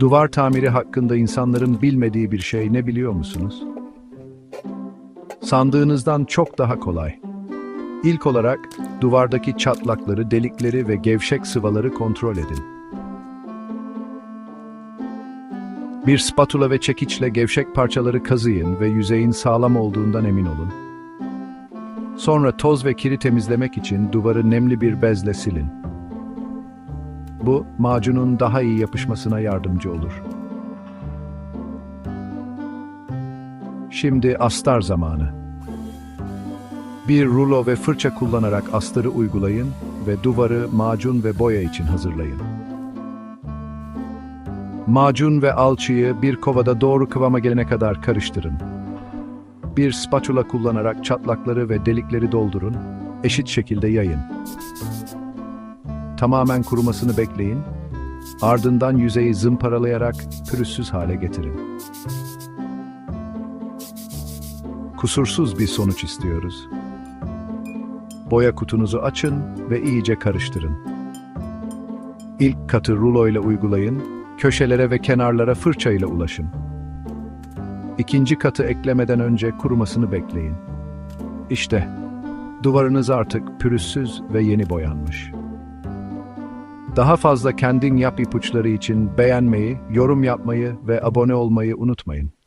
Duvar tamiri hakkında insanların bilmediği bir şey ne biliyor musunuz? Sandığınızdan çok daha kolay. İlk olarak duvardaki çatlakları, delikleri ve gevşek sıvaları kontrol edin. Bir spatula ve çekiçle gevşek parçaları kazıyın ve yüzeyin sağlam olduğundan emin olun. Sonra toz ve kiri temizlemek için duvarı nemli bir bezle silin. Bu, macunun daha iyi yapışmasına yardımcı olur. Şimdi astar zamanı. Bir rulo ve fırça kullanarak astarı uygulayın ve duvarı macun ve boya için hazırlayın. Macun ve alçıyı bir kovada doğru kıvama gelene kadar karıştırın. Bir spatula kullanarak çatlakları ve delikleri doldurun, eşit şekilde yayın. Tamamen kurumasını bekleyin, ardından yüzeyi zımparalayarak pürüzsüz hale getirin. Kusursuz bir sonuç istiyoruz. Boya kutunuzu açın ve iyice karıştırın. İlk katı rulo ile uygulayın, köşelere ve kenarlara fırça ile ulaşın. İkinci katı eklemeden önce kurumasını bekleyin. İşte, duvarınız artık pürüzsüz ve yeni boyanmış. Daha fazla kendin yap ipuçları için beğenmeyi, yorum yapmayı ve abone olmayı unutmayın.